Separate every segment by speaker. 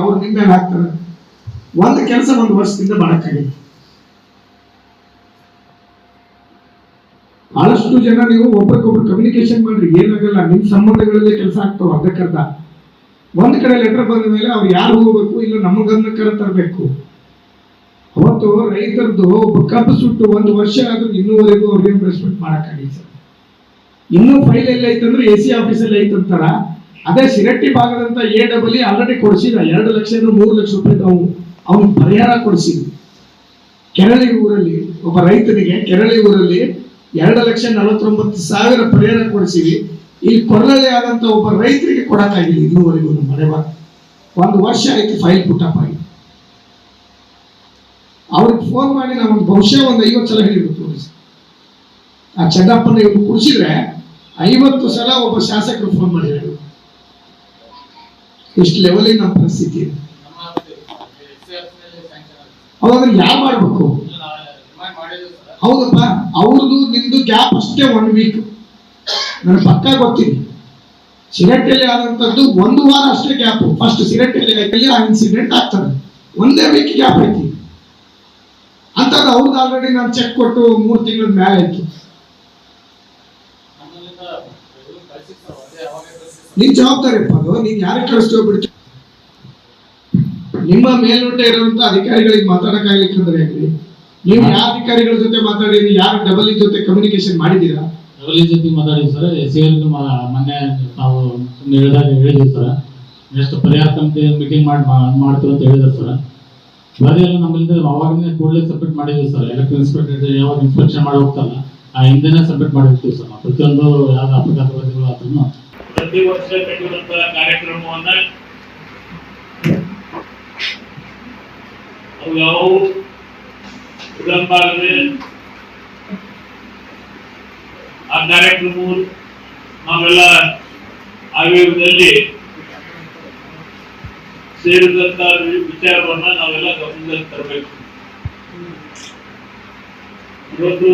Speaker 1: ಅವ್ರು ನಿಮ್ಮ ಮೇಲೆ ಹಾಕ್ತಾರೆ. ಒಂದು ಕೆಲಸ ಒಂದು ವರ್ಷದಿಂದ ಮಾಡಕ್ಕಾಗಿಲ್ಲ ಬಹಳಷ್ಟು ಜನ ನೀವು ಒಬ್ಬರಿಗೊಬ್ರು ಕಮ್ಯುನಿಕೇಶನ್ ಮಾಡ್ರಿ, ಏನಾಗಲ್ಲ ನಿಮ್ಮ ಸಂಬಂಧಗಳಲ್ಲೇ ಕೆಲಸ ಆಗ್ತಾವ ಅದಕ್ಕರ್ಧ ಒಂದ್ ಕಡೆ ಲೆಟರ್ ಬಂದ ಮೇಲೆ ಅವ್ರು ಯಾರು ಹೋಗ್ಬೇಕು, ಇಲ್ಲ ನಮ್ಮ ಕರೆ ತರಬೇಕು. ಅವತ್ತು ರೈತರದ್ದು ಒಬ್ಬ ಕಬ್ಬು ಸುಟ್ಟು ಒಂದು ವರ್ಷ ಆದ್ರೂ ಇನ್ನೂವರೆಗೂ ಅವ್ರಿಗೆ ಇಂಪ್ರೆಸ್ಮೆಂಟ್ ಮಾಡಕ್ಕಾಗಿಲ್ಲ ಸರ್. ಇನ್ನೂ ಫೈಲ್ ಎಲ್ಲ ಐತಂದ್ರೆ ಎ ಸಿ ಆಫೀಸಲ್ಲಿ ಐತಂತಾರ. ಅದೇ ಸಿರಟ್ಟಿ ಭಾಗದಂತ ಎ ಡಬಲ್ ಆಲ್ರೆಡಿ ಕೊಡಿಸಿದ. ಎರಡು ಲಕ್ಷ ಮೂರು ಲಕ್ಷ ರೂಪಾಯಿ ನಾವು ಅವನು ಪರಿಹಾರ ಕೊಡಿಸಿದ್ವಿ ಕೆರಳಿ ಊರಲ್ಲಿ ಒಬ್ಬ ರೈತನಿಗೆ ಕೆರಳಿ ಊರಲ್ಲಿ ಎರಡು ಲಕ್ಷ ನಲವತ್ತೊಂಬತ್ತು ಸಾವಿರ ಪರಿಹಾರ ಕೊಡಿಸಿವಿ. ಇಲ್ಲಿ ಕೊರಳಲ್ಲಿ ಆದಂತ ಒಬ್ಬ ರೈತರಿಗೆ ಕೊಡಕ್ಕಾಗಿಲ್ಲ ಇನ್ನೂವರೆಗೂ ನಮ್ಮ ಒಂದು ವರ್ಷ ಆಯ್ತು ಫೈಲ್ ಪುಟ್ಟಪ್ಪ ಆಗಿ. ಅವ್ರಿಗೆ ಫೋನ್ ಮಾಡಿ ನಾವು ಬಹುಶಃ ಒಂದು ಐವತ್ತು ಸಲ ಹೇಳಿದ್ರು ಸರ್. ಆ ಚಂದಪ್ಪನ ಇವ್ರು ಕುಡಿಸಿದ್ರೆ ಐವತ್ತು ಸಲ ಒಬ್ಬ ಶಾಸಕರು ಫೋನ್ ಮಾಡಿದ್ದಾರೆ ಇಷ್ಟು ಲೆವೆಲಿಗೆ ನಮ್ಮ ಪರಿಸ್ಥಿತಿ? ಅವಾಗ ಯಾವ ಮಾಡ್ಬೇಕು? ಹೌದಪ್ಪ, ಅವ್ರದ್ದು ನಿಮ್ದು ಗ್ಯಾಪ್ ಅಷ್ಟೇ ಒನ್ ವೀಕ್ ನನಗೆ ಪಕ್ಕ ಗೊತ್ತಿದೆ ಸಿರಟ್ಟೆಯಲ್ಲಿ ಆದಂತದ್ದು ಒಂದು ವಾರ ಅಷ್ಟೇ ಗ್ಯಾಪ್ ಫಸ್ಟ್ ಸಿರಟ್ಟೆಯಲ್ಲಿ ಆಯ್ತಲ್ಲಿ ಆ ಇನ್ಸಿಡೆಂಟ್ ಆಗ್ತದೆ. ಒಂದೇ ವೀಕ್ ಗ್ಯಾಪ್ ಐತಿ. ಅಂತದ್ದು ಅವ್ರದ್ದು ಆಲ್ರೆಡಿ ನಾನು ಚೆಕ್ ಕೊಟ್ಟು ಮೂರು ತಿಂಗಳ ಮೇಲೆ ಆಯ್ತು. ನಿನ್ ಜವಾಬ್ದಾರಿಪ್ಪ ಅದು. ನೀನ್ ಯಾರಿಗೆ ಕಳಿಸ್ತೀವ ಬಿಡ್ತೀವಿ ನಿಮ್ಮ ಮೇಲ್ನೋಟ ಇರುವಂತ ಅಧಿಕಾರಿಗಳಿಗೆ ಮಾತಾಡಕ್ಕಾಗ್ಲಿಕ್ಕೆ ಅಂದ್ರೆ ಹೇಗ್ರಿ ನೀವು ಯಾವ ಅಧಿಕಾರಿಗಳ ಜೊತೆ ಮಾತಾಡಿದ್ರಿ ಯಾರು ಡಬಲ್ ಜೊತೆ ಕಮ್ಯುನಿಕೇಶನ್ ಮಾಡಿದೀರಾ
Speaker 2: ಡಬಲ್ ಇ ಜೊತೆ ಮಾತಾಡಿದ್ವಿ ಸರ್. ಎಸ್ ಮೊನ್ನೆ ನಾವು ಹೇಳಿದಾಗ ಹೇಳಿದ್ವಿ ಸರ್. ನೆಕ್ಸ್ಟ್ ಪರಿಹಾರ ಸಮಿತಿ ಮೀಟಿಂಗ್ ಮಾಡಿ ಮಾಡ್ತೀವಿ ಅಂತ ಹೇಳಿದ್ರು ಸರ್. ವರದಿ ಎಲ್ಲ ನಮ್ಮಿಂದ ಅವಾಗಿಂದ ಕೂಡಲೇ ಸಬ್ಮಿಟ್ ಮಾಡಿದ್ವಿ ಸರ್. ಎಲೆಕ್ಟ್ರಿಕ್ ಇನ್ಸ್ಪೆಕ್ಟರ್ ಯಾವಾಗ ಇನ್ಸ್ಪೆಕ್ಷನ್ ಮಾಡಿ ಹೋಗ್ತಲ್ಲ ಆ ಹಿಂದೆನೇ ಸಬ್ಮಿಟ್ ಮಾಡಿರ್ತೀವಿ ಸರ್. ಪ್ರತಿಯೊಂದು ಯಾವ್ದು ಅಪಘಾತ ವರದಿಗಳು ಆದ್ರೂ.
Speaker 3: ಪ್ರತಿ ವರ್ಷ ಕಟ್ಟುವಂತಹ ಕಾರ್ಯಕ್ರಮವನ್ನ ಅವು ಯಾವುವು ಆ ಕಾರ್ಯಕ್ರಮವು ನಾವೆಲ್ಲ ಆಯೋಗದಲ್ಲಿ ಸೇರಿದಂತ ವಿಚಾರವನ್ನ ನಾವೆಲ್ಲ ಗಮನದಲ್ಲಿ ತರಬೇಕು. ಇವತ್ತು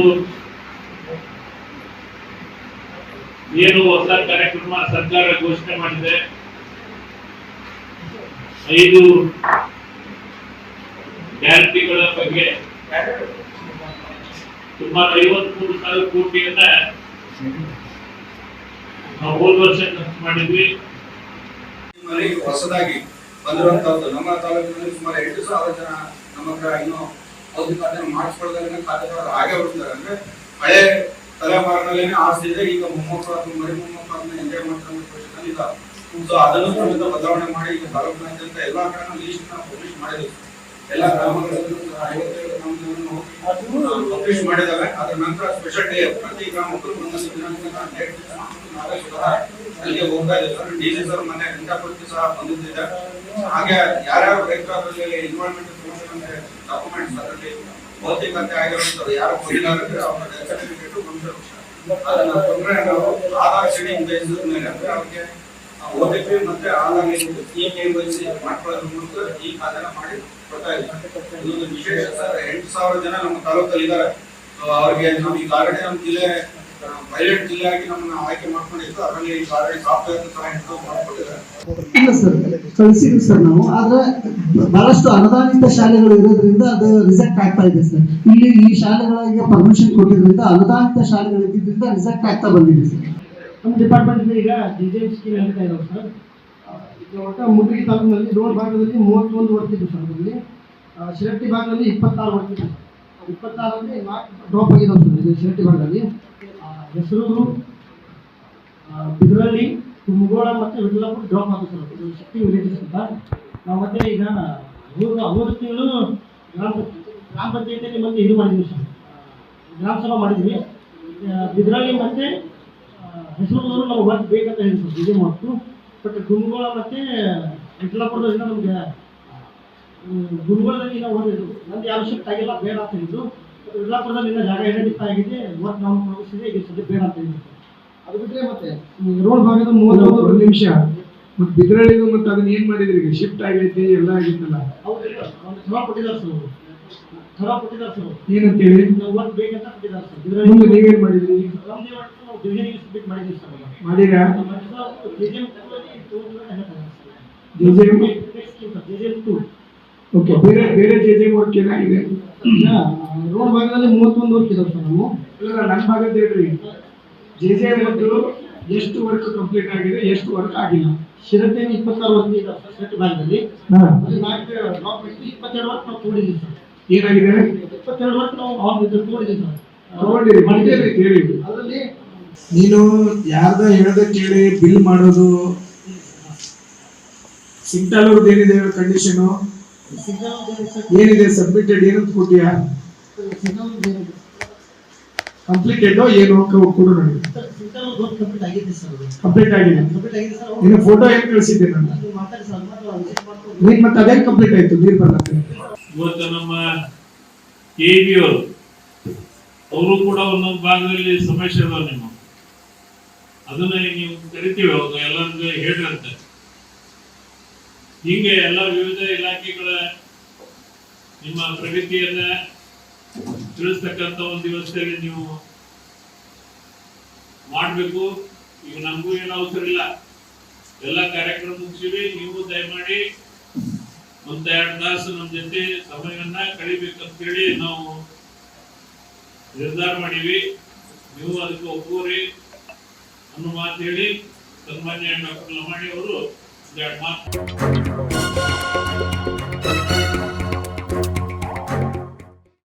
Speaker 3: ಏನು ಹೊಸ ಕಾರ್ಯಕ್ರಮ ಸರ್ಕಾರ ಘೋಷಣೆ ಮಾಡಿದೆ? ಐದು ಗ್ಯಾರಂಟಿಗಳ ಬಗ್ಗೆ ಸುಮಾರು ಐವತ್ಮೂರು ಸಾವಿರ ಕೋಟಿಯನ್ನ ನಾವು ಹೋದ ವರ್ಷ ಖರ್ಚು ಮಾಡಿದ್ವಿ.
Speaker 4: ಹೊಸದಾಗಿ ಬಂದಿರುವಂತಹದ್ದು ನಮ್ಮ ತಾಲೂಕಿನಲ್ಲಿ ಸುಮಾರು ಎಂಟು ಸಾವಿರ ಜನ ನಮ್ಮ ಹತ್ರ ಇನ್ನೂ ಔಷಧಿ ಖಾತೆ ಮಾಡಿಸ್ಕೊಳ್ಳೋದ್ರಿಂದ ಖಾತೆದಾರರು ಹಾಗೆ ಬರ್ತಾರೆ ಅಂದ್ರೆ ಹಳೆ ತಲೆಮಾರಿನಲ್ಲೇನೆ ಆಸ್ತಿ ಇದೆ ಈಗ ಮೊಮ್ಮಕ್ಕಳನ್ನು ಮರಿ ಮೊಮ್ಮಕ್ಕಳು ಎಂಜಾಯ್ ಅನ್ನೋ ಪ್ರಶ್ನೆ ಇದಾವೆ. ಸೊ ಅದನ್ನು ಸಮೇತ ಬದಲಾವಣೆ ಮಾಡಿ ಈಗ ತಾಲೂಕಿನಾದ್ಯಂತ ಎಲ್ಲಾ ಕಡೆ ಲೀಸ್ಟ್ನ ಪಬ್ಲಿಷ್ ಮಾಡಿದ್ರು ಎಲ್ಲ ಗ್ರಾಮಗಳಲ್ಲೂ ಸಹ ಐವತ್ತೈದು ಗ್ರಾಮಗಳನ್ನು ಪಬ್ಲಿಷ್ ಮಾಡಿದ್ದಾರೆ ಅದರ ನಂತರ ಸ್ಪೆಷಲ್ ಡೇ ಪ್ರತಿ ಗ್ರಾಮಕ್ಕೂ ಸ್ವತಃ ಅಲ್ಲಿಗೆ ಹೋಗ್ತಾ ಇದ್ದಾರೆ ಡಿ ಸಿ ಸರ್ ಮೊನ್ನೆ ಗಂಟಾಪುರಕ್ಕೆ ಸಹ ಬಂದಿದ್ದೆ ಹಾಗೆ ಯಾರ್ಯಾರು ರೈತರು ಅದರಲ್ಲಿ ಇನ್ವಾಲ್ವ್ಮೆಂಟ್ ಡಾಕ್ಯುಮೆಂಟ್ಸ್ ಅದರಲ್ಲಿ ಭೌತಿಕತೆ ಯಾರು ನಾವು ಆಧಾರ್ ಮೇಲೆ ಅವ್ರಿಗೆ ಮತ್ತೆ ಕೆ ಮಾಡ್ಕೊಳ್ಳೋದ್ರ ಮೂಲಕ ಈ ಖಾತೆನ ಮಾಡಿ ಕೊಡ್ತಾ ಇದ್ದೀವಿ ಇದೊಂದು ವಿಶೇಷ ಸರ್, ಎಂಟು ಸಾವಿರ ಜನ ನಮ್ಮ ತಾಲೂಕಲ್ಲಿ ಇದ್ದಾರೆ ಅವ್ರಿಗೆ ನಮ್ಗೆ ಆಲ್ರೆಡಿ ನಮ್ಮ ಜಿಲ್ಲೆ ಪೈಲಟ್ ಜಿಲ್ಲೆಯಾಗಿ ನಮ್ಮನ್ನ ಆಯ್ಕೆ ಮಾಡ್ಕೊಂಡಿತ್ತು ಅದರಲ್ಲಿ ಈಗ ಆಲ್ರೆಡಿ ಸಾಫ್ಟ್ವೇರ್ ತರ ಇಂಟ್ರೂ ಮಾಡ್ಕೊಟ್ಟಿದ್ದಾರೆ.
Speaker 5: ಇಲ್ಲ ಸರ್ ಕಳಿಸಿದ್ವಿ ಸರ್ ನಾವು. ಆದ್ರೆ ಬಹಳಷ್ಟು ಅನುದಾನಿತ ಶಾಲೆಗಳು ಇರೋದ್ರಿಂದ ಅದು ರಿಜೆಕ್ಟ್ ಆಗ್ತಾ ಇದೆ ಸರ್. ಇಲ್ಲಿ ಈ ಶಾಲೆಗಳಿಗೆ ಪರ್ಮಿಷನ್ ಕೊಟ್ಟಿದ್ರಿಂದ ಅನುದಾನಿತ ಶಾಲೆಗಳು ಇದ್ದಿದ್ರಿಂದ ರಿಜೆಕ್ಟ್ ಆಗ್ತಾ ಬಂದಿದೆ ಸರ್.
Speaker 6: ನಮ್ಮ ಡಿಪಾರ್ಟ್ಮೆಂಟ್ ಈಗ ಡಿ ಜೆ ಸ್ಕೀಮ್ ಹೇಳ್ತಾ ಇದ್ದಾವೆ ಸರ್. ಒಟ್ಟು ಮುದ್ರಿಗೆ ತಾಲೂಕಿನಲ್ಲಿ ರೋಡ್ ಭಾಗದಲ್ಲಿ ಮೂವತ್ತೊಂದು ವರ್ತಿದ್ದು ಸರ್ ಅದರಲ್ಲಿ ಶಿರಟ್ಟಿ ಭಾಗದಲ್ಲಿ ಇಪ್ಪತ್ತಾರು ವರ್ತಿದ್ದು ಇದ್ದು ಇಪ್ಪತ್ತಾರಲ್ಲಿ ನಾಲ್ಕು ಡ್ರಾಪ್ ಆಗಿರೋದು ಸರ್ ಇದು ಶಿರಟ್ಟಿ ಭಾಗದಲ್ಲಿ. ಆ, ಬಿದ್ರಳ್ಳಿ ಕುಂಗೋಳ ಮತ್ತು ವಿಡ್ಲಾಪುರ ಡ್ರಾಪ್ ಆಗುತ್ತೆ ಸರ್ ಶಕ್ತಿ ವಿಲೇಜಸ್ ಅಂತ. ನಾವು ಮತ್ತೆ ಈಗ ಮೂರು ಮೂರು ತಿಂಗಳು ಗ್ರಾಮ ಗ್ರಾಮ ಪಂಚಾಯತಿಯಲ್ಲಿ ಮತ್ತೆ ಇದು ಮಾಡಿದ್ವಿ ಸರ್. ಗ್ರಾಮ ಸಭಾ ಮಾಡಿದ್ವಿ. ಬಿದ್ರಳ್ಳಿ ಮತ್ತೆ ಹೆಸರು ನಮ್ಗೆ ವರ್ಕ್ ಬೇಕಂತ ಹೇಳಿದ್ರು ಇದೇ ಮತ್ತು ಬಟ್ ಗುಂಗೋಳ ಮತ್ತೆ ವಿಟ್ಲಾಪುರದಿಂದ ನಮಗೆ ಗುರುಗಳಲ್ಲಿ ನಾವು ಓದಿದ್ರು ನಂದು ಯಾವ ಶಿಫ್ಟ್ ಆಗಿಲ್ಲ ಬೇಡ ಅಂತ ಹೇಳಿದ್ರು. ಬಟ್ ವಿಟ್ಲಾಪುರದಲ್ಲಿ ಜಾಗ ಐಡೆಂಟಿಫೈ ಆಗಿದೆ ವರ್ಕ್ ನಾವು ಮುಗಿಸಿದೆ ಈಗ ಸದ್ಯ ಬೇಡ ಅಂತ ಅದು ಬಿಟ್ಟರೆ ಮತ್ತೆ? ರೋಡ್ ಭಾಗದ ಮೂವತ್ತೊಂದು
Speaker 1: ಒಂದು ನಿಮಿಷ. ಮತ್ತೆ ಬಿದ್ರಳ್ಳಿದು ಮತ್ತೆ ಅದನ್ನ ಏನ್ ಮಾಡಿದ್ರಿ? ಈಗ ಶಿಫ್ಟ್ ಆಗೈತಿ ಎಲ್ಲ ಆಗಿತ್ತಲ್ಲ.
Speaker 6: ಹೌದಿಲ್ಲ ಒಂದು ಕ್ರಮ ಕೊಟ್ಟಿದ್ದಾರೆ ಸರ್ ಕ್ರಮ ಕೊಟ್ಟಿದ್ದಾರೆ ಸರ್ ಅವರು
Speaker 1: ಏನಂತೇಳಿ?
Speaker 6: ನಾವು ವರ್ಕ್ ಬೇಕಂತ ಕೊಟ್ಟಿದ್ದಾರೆ ಸರ್
Speaker 1: ಮುಂದೆ
Speaker 6: ಇದರಲ್ಲಿ
Speaker 1: ನೀವೇನ್ ಮಾಡಿದ್ರಿ?
Speaker 6: ಇವತ್ತು ನಾವು ಡಿವಿಷನಿಗೆ ಸಬ್ಮಿಟ್ ಸರ್
Speaker 1: ಮಾಡಿರಾ?
Speaker 6: ನಮ್ಮ division
Speaker 1: DJ
Speaker 6: J J two
Speaker 1: okay ಬೇರೆ ಬೇರೆ ಜೆ ಜೆ ವರ್ಕ್ ಏನಾಗಿದೆ
Speaker 6: ರೋಡ್ ಭಾಗದಲ್ಲಿ ಮೂವತ್ತೊಂದು ವರ್ಕ್ ಇದಾವೆ ಸರ್ ನಾವು
Speaker 1: ಇಲ್ಲ ನನ್ನ ಭಾಗದ ಹೇಳ್ರಿ. ಜೆ ಜೆ ಮತ್ತು ಎಷ್ಟು ವರ್ಕ್ ಕಂಪ್ಲೀಟ್ ಆಗಿದೆ ಎಷ್ಟು ವರ್ಕ್ ಆಗಿಲ್ಲ.
Speaker 6: ಶಿರಟ್ಟೆ ಇಪ್ಪತ್ತಾರು ವರ್ಕ್ ಇದೆ ಸರ್ ಶಿರಟ್ಟಿ ಭಾಗದಲ್ಲಿ. ನಾಲ್ಕು ಇಪ್ಪತ್ತೆರಡು ವರ್ಕ್ ನಾವು ತಗೊಂಡಿದ್ದೀವಿ ಸರ್.
Speaker 1: ಏನಾಗಿದೆ?
Speaker 6: ಇಪ್ಪತ್ತೆರಡು ವರ್ಕ್ ನಾವು ಆನ್ ಇದು ತಗೊಂಡಿದ್ದೀವಿ ಸರ್.
Speaker 1: ತಗೊಂಡಿರಿ ಮಾಡಿದ್ದೀರಿ ಹೇಳಿ.
Speaker 6: ಅದರಲ್ಲಿ
Speaker 1: ನೀನು ಯಾರ್ದ ಹೇಳ್ದ ಕೇಳಿ ಬಿಲ್ ಮಾಡೋದು. ಸಿಂಟಲ್ ಅವ್ರದ್ದು ಏನಿದೆ ಕಂಡೀಷನ್ ಏನಿದೆ ಸಬ್ಮಿಟೆಡ್ ಏನಂತ ಕೊಟ್ಟಿಯಾ? ಕಂಪ್ಲೀಟೆಡ್ ಏನು ಕೊಡು ನನಗೆ
Speaker 6: ಕಂಪ್ಲೀಟ್ ಆಗಿದೆ.
Speaker 1: ನಿನ್ನ ಫೋಟೋ ಏನ್ ಕಳಿಸಿದ್ದೆ ನಾನು? ನೀನ್ ಮತ್ತೆ ಅದೇ ಕಂಪ್ಲೀಟ್ ಆಯ್ತು? ನೀರ್
Speaker 3: ಇವತ್ತು ನಮ್ಮ ಕೆ ಬಿ ಅವರು ಅವರು ಕೂಡ ಒಂದೊಂದು ಭಾಗದಲ್ಲಿ ಸಮಸ್ಯೆ ಅದಾವ ನಿಮ್ಮ. ಅದನ್ನ ನೀವು ಕರಿತೀವಿ ಅವಾಗ ಎಲ್ಲರಿಗೂ ಹೇಳ್ರಿ ಅಂತ ಹೀಗೆ ಎಲ್ಲ ವಿವಿಧ ಇಲಾಖೆಗಳ ನಿಮ್ಮ ಪ್ರಗತಿಯನ್ನ ತಿಳಿಸ್ತಕ್ಕಂಥ ಒಂದು ವ್ಯವಸ್ಥೆಯಲ್ಲಿ ನೀವು ಮಾಡಬೇಕು. ಈಗ ನಮಗೂ ಏನು ಅವಸರ ಇಲ್ಲ. ಎಲ್ಲ ಕಾರ್ಯಕ್ರಮ ಮುಗಿಸಿವಿ ನೀವು ದಯಮಾಡಿ ಒಂದೆರಡು ತಾಸು ನಮ್ಮ ಜೊತೆ ಸಮಯವನ್ನ ಕಳಿಬೇಕಂತೇಳಿ ನಾವು ನಿರ್ಧಾರ ಮಾಡೀವಿ. ನೀವು ಅದಕ್ಕೆ ಒಪ್ಪುವರಿ ಅನ್ನೋ ಮಾತು ಹೇಳಿ ಸನ್ಮಾನ್ಯ ಡಾಕ್ಟರ್ ಲಮಾಣಿ ಅವರು ಒಂದೆರಡು ಮಾತು